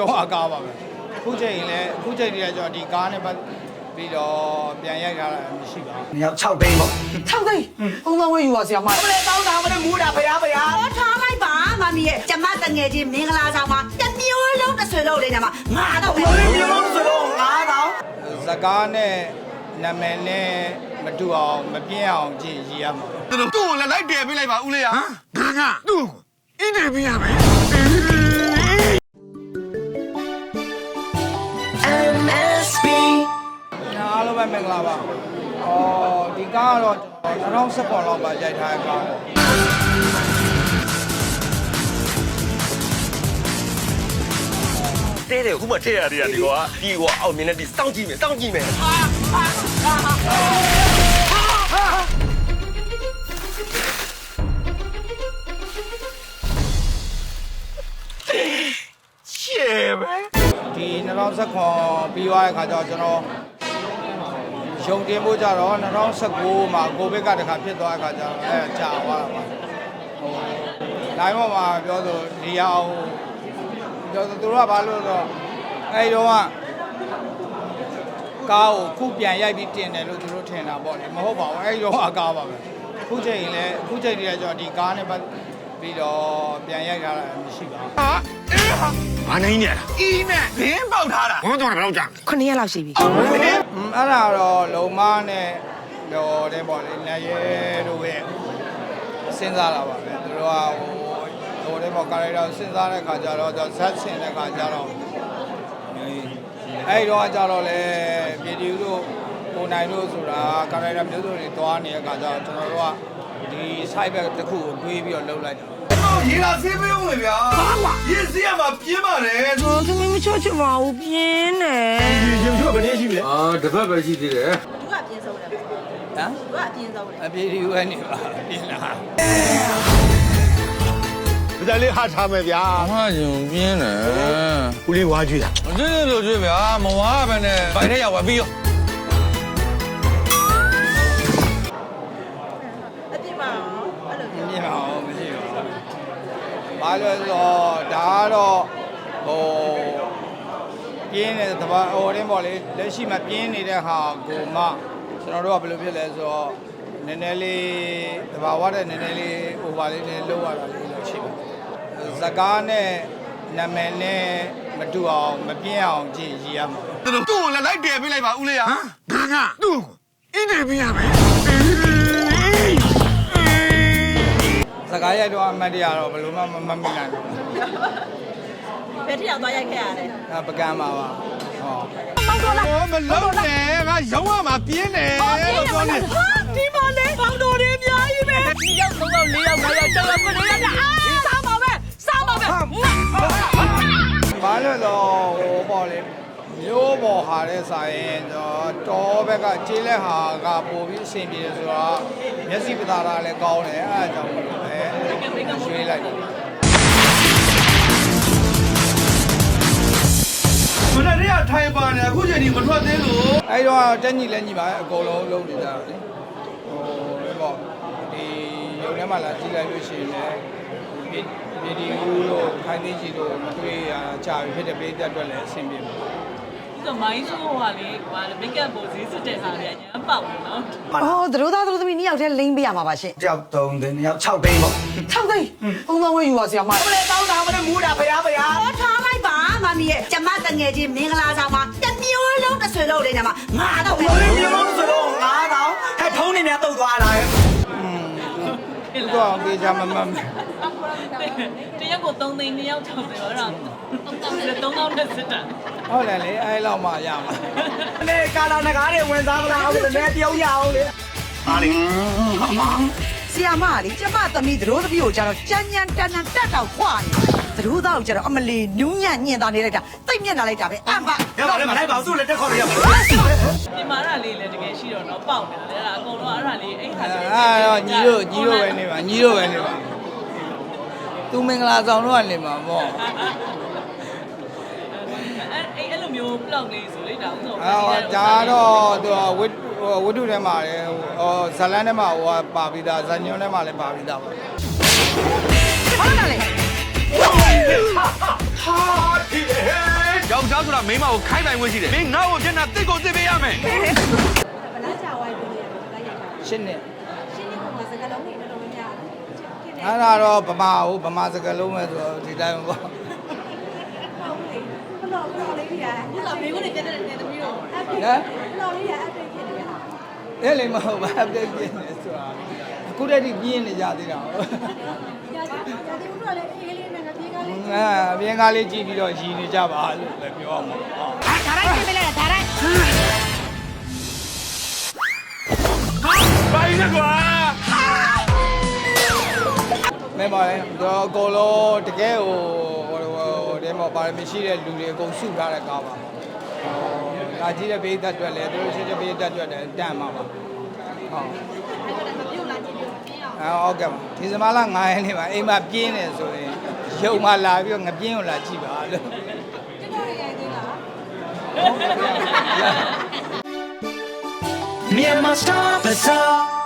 တော့အကားပါပဲအခုချိန်လည်းအခုချိန်တည်းကကျွန်တော်ဒီကားနဲ့ပတ်ပြီးတော့ပြန်ရိုက်ထားတာမရှိပါဘူး။ညောင်6သိန်းပေါ့6သိန်းပုံမှန်ဝယ်ယူပါဆရာမ။ဘယ်တောင်းတာမလဲမူးတာဖရားဖရားဟောထားလိုက်ပါမမီရဲ့ကျမတငယ်ချင်းမင်္ဂလာဆောင်မှာတစ်မျိုးလုံးတစ်ဆွေလုံးလေးညမှာငါတော့ပဲ။ဘယ်မျိုးလုံးဆိုတော့9000ဇကားနဲ့နာမည်နဲ့မတူအောင်မပြင်းအောင်ကြည့်ရည်ရမှာသူ့ကိုလည်းလိုက်တယ်ပေးလိုက်ပါဦးလေးရဟမ်ဒါကသူ့ကိုအင်းတယ်ပေးရမယ် ပဲမင်္ဂလာပါအော်ဒီကားကတော့ကျွန်တော်2010လောက်ပါရိုက်ထားတဲ့ကားပေါ့တဲတယ်ခုမှထည့်ရသေးတာဒီကွာဒီကွာအောင်မြင်တဲ့ဒီစောင့်ကြည့်မယ်စောင့်ကြည့်မယ်ရှေ့ပဲဒီ2019ပြီးသွားတဲ့ခါကျတော့ကျွန်တော် ရုံတင်ဖို့ကြတော့2019မှာကိုဗစ်ကတခါဖြစ်သွားတဲ့ခါကျတော့အဲကြာသွားတာပါဟို line ပေါ်မှာပြောဆိုဒီရအောင်ပြောဆိုသူတို့ကဘာလို့လဲဆိုတော့အဲဒီတော့ကကားကိုခုပြန်ရိုက်ပြီးတင်တယ်လို့သူတို့ထင်တာပေါ့လေမဟုတ်ပါဘူးအဲဒီတော့အကားပါပဲအခုချိန်လည်းအခုချိန်တည်းကကျွန်တော်ဒီကားနဲ့ ပတ်ပြီးတော့ပြန်ရိုက်ထားတာမရှိပါဘူးဟာအေးဟာမနိုင်နဲ့လားအင်းနဲ့ဘင်းပေါက်ထားတာဘုံတော့ဘယ်တော့ကြာ9ရက်လောက်ရှိပြီอืมအဲ့ဒါတော့လုံမနဲ့ဟိုတဲ့ပေါ့လေနေရဲတို့ရဲ့စဉ်းစားတာပါပဲသူတို့ကဟိုဟိုတဲ့ပေါ့ကာရိုက်တာစဉ်းစားတဲ့ခါကျတော့ဇက်ဆင်တဲ့ခါကျတော့အဲ့တော့ကျတော့လေပြည်သူတို့ကို နိုင်တို့ဆိုတာကာရိုက်တာမျိုးစုံတွေတွားနေတဲ့ခါကျတော့ကျွန်တော်တို့ကဒီ site back တစ်ခုကိုတွေးပြီးတော့လုပ်လိုက်တာတော့ရေလာဆေးပေးဦးမယ်ဗျာဟာကွာရေဆေးရမှာပြင်းပါတယ်ဟောသမီးမချောချင်ပါဘူးပြင်းနေရေချိုးဘယ်နည်းရှိပြီလဲအာတစ်ပတ်ပဲရှိသေးတယ်သူကအပြင်းဆုံးတယ်ဟမ်သူကအပြင်းဆုံးတယ်အပြည်သူကနေပါပြင်လာဒါလေးဟာထားမယ်ဗျာအမကျုံပြင်းတယ်ဦးလေးဝါကြည့်တာအကျဉ်းလို့ကြွေးဗျာမဝါပဲနဲ့ဘိုင်ထဲရောက်ပါပြီးရော အပြင်းပါတော့အဲ့လိုမမြင်ပါဘူးမရှိပါဘူး။ဘာလို့လဲဆိုတော့ဒါကတော့ဟိုပြင်းနေတဲ့တဘာဟိုတင်းပေါ့လေလက်ရှိမှာပြင်းနေတဲ့ဟာကိုမှကျွန်တော်တို့ကဘယ်လိုဖြစ်လဲဆိုတော့နည်းနည်းလေးတဘာဝတဲ့နည်းနည်းလေး over လေးနဲ့လောက်ရတာလေးလို့ရှိပါတယ်။ဇကားနဲ့နာမည်နဲ့မတူအောင်မပြင်းအောင်ကြည့်ရည်ရမှာသူ့ကိုလည်းလိုက်တယ်ပေးလိုက်ပါဦးလေးရဟမ်ဒါကသူ့ကိုအင်းတယ်ပေးရမယ်။ ဇကားရိုက်တော့အမတ်တရားတော့ဘယ်လိုမှမမမိနိုင်ဘူးဘယ်ထရောက်သွားရိုက်ခဲ့ရလဲ။အဲပကံပါပါ။ဟောဟိုမလုံးနဲ့ငါရောင်းရမှာပြင်းတယ်လို့ပြောနေဟာဒီမလေးပေါင်းတော်တွေအများကြီးပဲဒီရောက်သုံးရောက်လေးရောက်ငါးရောက်ကြောက်ရောက်ကိုလေးရောက် မျိုးပေါ်ဟာတဲ့ဆိုင်ရင်တော့တော်ဘက်ကကျေးလက်ဟာကပို့ပြီးအဆင်ပြေတယ်ဆိုတော့မျက်စိပသာတာလည်းကောင်းတယ်အဲအကြောင်းလို့ပဲရွှေ့လိုက်တယ်မနေ့ကထိုင်ပါနေအခုချိန်ကြီးမထွက်သေးလို့အဲဒီတော့တက်ညီလက်ညီပါအကုန်လုံးလုံးနေကြတယ်လေဟိုလေပေါ့ဒီရုံထဲမှာလာကြည့်လိုက်လို့ရှိရင်လည်းဗီဒီယိုတို့ခိုင်းသိချီတို့မတွေ့ရကြာပြီဖြစ်တဲ့ပေးသက်အတွက်လည်းအဆင်ပြေပါ ဒီကမိုင်းဆိုးဟိုဟာလေးဟိုမိတ်ကပ်ပေါ်ဈေးစစ်တဲ့ဟာလေးအညာပေါက်နေနော်အော်သတို့သားသတို့သမီးနှစ်ယောက်တည်းလိမ့်ပေးရမှာပါရှင်။ကြောက်3သိန်းညောင်6သိန်းပေါ့6သိန်းပုံမှန်ဝယ်ယူပါဆရာမ။ဘယ်တောင်းတာမလဲမူးတာဖရားဖရားဟောထားလိုက်ပါမမီရဲ့ကျမတငယ်ချင်းမင်္ဂလာဆောင်မှာတစ်မျိုးလုံးတစ်ဆွေလုံးလေးညမှာငါတော့ပဲ။ဘယ်မျိုးလုံးဆို သူတော့အောင်ပြေချာမမတ်တရက်ကို3သိန်း2ယောက်60ရောအဲ့ဒါ3000နဲ့စစ်တာဟုတ်တယ်လေအဲလောက်မှရမှာ။အနေကာလာနဂါးတွေဝင်စားမလားအောင်လည်းတယောက်ရအောင်လေဆရာမကလေကျမသမီးသတို့သမီးကိုကျတော့ကြမ်းကြမ်းတန်တန်တက်တော့ခွာနေသတို့သားကိုကျတော့အမလီနူးညံ့ညင်သားနေလိုက်တာတိတ်မျက်နှာလိုက်တာပဲအမ်ပါ။ရပါလေမလိုက်ပါဘူးသူ့လည်းတက်ခေါ်ရရပါပြင်မာရလေးလည်းတကယ်ရှိတော့တော့ပေါက်နေတယ်အဲ့ဒါအကုန်လုံးအဲ့ဒါ လေးအဲ့ဟာအဲလေးအဲ့တော့ညီတို့ညီတို့ပဲနေပါညီတို့ပဲနေပါသူမင်္ဂလာဆောင်တော့ကနေမှာပေါ့အဲ့အဲ့အဲ့လိုမျိုးပလောက်လေးဆိုလေဒါဥစ္စာအော်ဒါတော့သူဝတ်ဝတ္ထုထဲမှာလည်းဟောဇလန်းထဲမှာဟိုပါပြီးသားဇညွန်းထဲမှာလည်းပါပြီးသားပါဟုတ်လားလေယောက်ျားဆိုတာမိန်းမကိုခိုင်းပိုင်ခွင့်ရှိတယ်မင်းငါ့ကိုမျက်နှာတစ်ကိုတစ်ပေးရမယ်ဘလားကြာဝိုင်းပြီး ရလိုက်ရတာ ရှင်းနေ ရှင်းနေပုံမှာစကားလုံးတွေတော်တော်များဖြစ်နေ အဲ့ဒါတော့ဗမာဟုတ်ဗမာစကားလုံးပဲဆိုတော့ဒီတိုင်းပေါ့ ဟုတ်လေဘလော့ဘလော့လေးကြီးอ่ะ ဒီလိုမျိုးကိုပြတဲ့တဲ့သမီးတို့ အပ်ဘလော့လေးอ่ะအပ်ဖြစ်နေတယ်ဟာ အဲ့လေမဟုတ်ပါ update ပြနေဆိုတာအခုတည်းကပြင်းနေကြသေးတာဟုတ် ကြာကြာကြာဒီဦးတော့လည်းအေးလေးနဲ့ငါပြေးကားလေး အာအပြင်ကားလေးကြည့်ပြီးတော့ရည်နေကြပါလို့ပဲပြောအောင်ပေါ့ ဒါရိုက်ပြင်ပေးလိုက်တာဒါရိုက် က် မဲပါလေတော့အကုန်လုံးတကယ်ဟိုဟိုဟိုဒီမှာပါရမီရှိတဲ့လူတွေအကုန်စုထားတဲ့ကားပါ။ဒါကြီးတဲ့ဘေးသက်အတွက်လည်းသူတို့ရှိတဲ့ဘေးသက်အတွက်လည်းတန်မှာပါ။ဟုတ်အဲ့ဒါမပြုတ်လာကြည့်ပြီးပြင်းအောင်။အဲဟုတ်ကဲ့ပါ။ဒီစမလာ9ရက်နေပါအိမ်မှာပြင်းနေဆိုရင်ရုံမှာလာပြီးတော့ငပြင်းကိုလာကြည့်ပါလို့ကျွန်တော်ရိုက်သေးလား။ Myanmar Star Bazaar